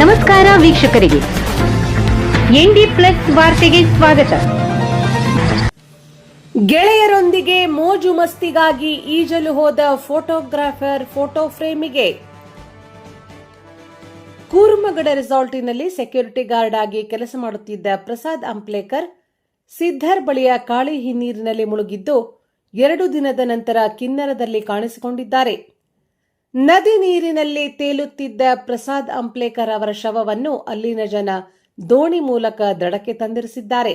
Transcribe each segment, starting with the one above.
ನಮಸ್ಕಾರ ವೀಕ್ಷಕರಿಗೆ. ND plus ವಾರ್ತೆಗೆ ಸ್ವಾಗತ. ಗೆಳೆಯರೊಂದಿಗೆ ಮೋಜು ಮಸ್ತಿಗಾಗಿ ಈಜಲು ಹೋದ ಫೋಟೋಗ್ರಾಫರ್ ಫೋಟೋ ಫ್ರೇಮಿಗೆ. ಕೂರ್ಮಗಡ ರೆಸಾರ್ಟಿನಲ್ಲಿ ಸೆಕ್ಯೂರಿಟಿ ಗಾರ್ಡ್ ಆಗಿ ಕೆಲಸ ಮಾಡುತ್ತಿದ್ದ ಪ್ರಸಾದ್ ಅಂಪ್ಲೇಕರ್, ಸಿದ್ಧರ್ ಬಳಿಯ ಕಾಳಿ ಹಿನ್ನೀರಿನಲ್ಲಿ ಮುಳುಗಿದ್ದು, ಎರಡು ದಿನದ ನಂತರ ಕಿನ್ನರದಲ್ಲಿ ಕಾಣಿಸಿಕೊಂಡಿದ್ದಾರೆ. ನದಿ ನೀರಿನಲ್ಲಿ ತೇಲುತ್ತಿದ್ದ ಪ್ರಸಾದ್ ಅಂಪ್ಲೇಕರ್ ಅವರ ಶವವನ್ನು ಅಲ್ಲಿನ ಜನ ದೋಣಿ ಮೂಲಕ ದಡಕ್ಕೆ ತಂದಿರಿಸಿದ್ದಾರೆ.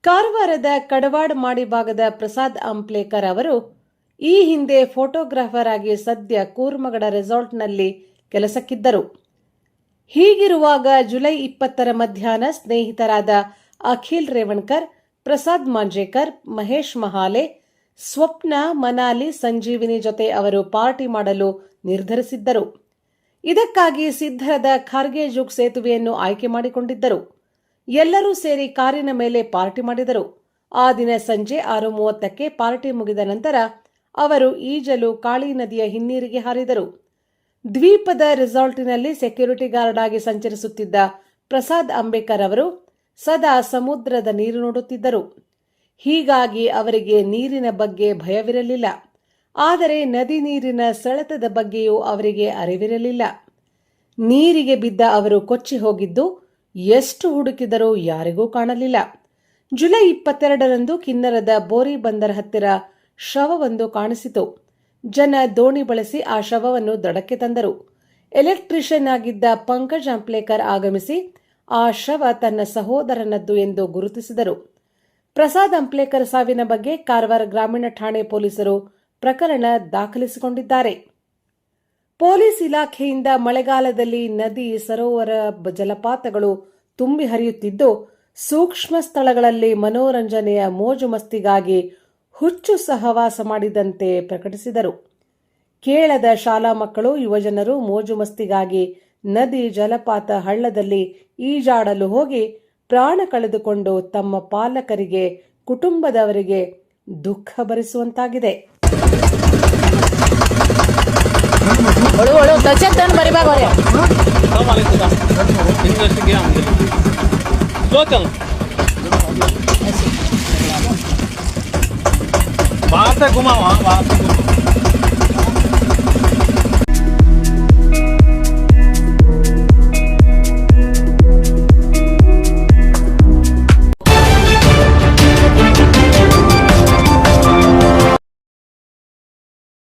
ಕಾರವಾರದ ಕಡವಾಡ್ ಮಾಡಿ ಭಾಗದ ಪ್ರಸಾದ್ ಅಂಪ್ಲೇಕರ್ ಅವರು ಈ ಹಿಂದೆ ಫೋಟೋಗ್ರಾಫರ್ ಆಗಿ ಸದ್ಯ ಕೂರ್ಮಗಡ ರೆಸಾರ್ಟ್ನಲ್ಲಿ ಕೆಲಸಕ್ಕಿದ್ದರು. ಹೀಗಿರುವಾಗ ಜುಲೈ ಇಪ್ಪತ್ತರ ಮಧ್ಯಾಹ್ನ ಸ್ನೇಹಿತರಾದ ಅಖಿಲ್ ರೇವಣ್ಕರ್, ಪ್ರಸಾದ್ ಮಾಂಜೇಕರ್, ಮಹೇಶ್ ಮಹಾಲೆ ಸ್ವಪ್ನ ಮನಾಲಿ ಸಂಜೀವಿನಿ ಜೊತೆ ಅವರು ಪಾರ್ಟಿ ಮಾಡಲು ನಿರ್ಧರಿಸಿದ್ದರು. ಇದಕ್ಕಾಗಿ ಸಿದ್ಧರದ ಖಾರ್ಗೆ ಜುಗ್ ಸೇತುವೆಯನ್ನು ಆಯ್ಕೆ ಮಾಡಿಕೊಂಡಿದ್ದರು. ಎಲ್ಲರೂ ಸೇರಿ ಕಾರಿನ ಮೇಲೆ ಪಾರ್ಟಿ ಮಾಡಿದರು. ಆ ದಿನ ಸಂಜೆ ಆರು ಮೂವತ್ತಕ್ಕೆ ಪಾರ್ಟಿ ಮುಗಿದ ನಂತರ ಅವರು ಈಜಲು ಕಾಳಿ ನದಿಯ ಹಿನ್ನೀರಿಗೆ ಹಾರಿದರು. ದ್ವೀಪದ ರೆಸಾರ್ಟಿನಲ್ಲಿ ಸೆಕ್ಯೂರಿಟಿ ಗಾರ್ಡ್ ಆಗಿ ಸಂಚರಿಸುತ್ತಿದ್ದ ಪ್ರಸಾದ್ ಅಂಬೇಕರ್ ಅವರು ಸದಾ ಸಮುದ್ರದ ನೀರು ನೋಡುತ್ತಿದ್ದರು. ಹೀಗಾಗಿ ಅವರಿಗೆ ನೀರಿನ ಬಗ್ಗೆ ಭಯವಿರಲಿಲ್ಲ. ಆದರೆ ನದಿ ನೀರಿನ ಸೆಳೆತದ ಬಗ್ಗೆಯೂ ಅವರಿಗೆ ಅರಿವಿರಲಿಲ್ಲ. ನೀರಿಗೆ ಬಿದ್ದ ಅವರು ಕೊಚ್ಚಿ ಹೋಗಿದ್ದು, ಎಷ್ಟು ಹುಡುಕಿದರೂ ಯಾರಿಗೂ ಕಾಣಲಿಲ್ಲ. ಜುಲೈ ಇಪ್ಪತ್ತೆರಡರಂದು ಕಿನ್ನರದ ಬೋರಿ ಬಂದರ್ ಹತ್ತಿರ ಶವವೊಂದು ಕಾಣಿಸಿತು. ಜನ ದೋಣಿ ಬಳಸಿ ಆ ಶವವನ್ನು ದಡಕ್ಕೆ ತಂದರು. ಎಲೆಕ್ಟ್ರಿಷಿಯನ್ ಆಗಿದ್ದ ಪಂಕಜ್ ಅಂಪ್ಲೇಕರ್ ಆಗಮಿಸಿ, ಆ ಶವ ತನ್ನ ಸಹೋದರನದ್ದು ಎಂದು ಗುರುತಿಸಿದರು. ಪ್ರಸಾದ್ ಅಂಪ್ಲೇಕರ್ ಸಾವಿನ ಬಗ್ಗೆ ಕಾರವಾರ ಗ್ರಾಮೀಣ ಠಾಣೆ ಪೊಲೀಸರು ಪ್ರಕರಣ ದಾಖಲಿಸಿಕೊಂಡಿದ್ದಾರೆ. ಪೊಲೀಸ್ ಇಲಾಖೆಯಿಂದ ಮಳೆಗಾಲದಲ್ಲಿ ನದಿ, ಸರೋವರ ಜಲಪಾತಗಳು ತುಂಬಿ ಹರಿಯುತ್ತಿದ್ದು, ಸೂಕ್ಷ್ಮ ಸ್ಥಳಗಳಲ್ಲಿ ಮನೋರಂಜನೆಯ ಮೋಜು ಮಸ್ತಿಗಾಗಿ ಹುಚ್ಚು ಸಹವಾಸ ಮಾಡಿದಂತೆ ಪ್ರಕಟಿಸಿದರು. ಕೇಳದ ಶಾಲಾ ಮಕ್ಕಳು, ಯುವಜನರು ಮೋಜು ಮಸ್ತಿಗಾಗಿ ನದಿ, ಜಲಪಾತ ಹಳ್ಳದಲ್ಲಿ ಈಜಾಡಲು ಹೋಗಿ ಪ್ರಾಣ ಕಳೆದುಕೊಂಡು ತಮ್ಮ ಪಾಲಕರಿಗೆ ಕುಟುಂಬದವರಿಗೆ ದುಃಖ ಭರಿಸುವಂತಾಗಿದೆ ಹೊಳು ಹೊಳು ತಚ್ಚನ್ ಬರಿಬಾಗ ಅವ್ರೆ Assalamu alaikum dah. Interest gaya ambil. Slow चल. बाहर से घुमाओ हाँ बाहर से घुमाओ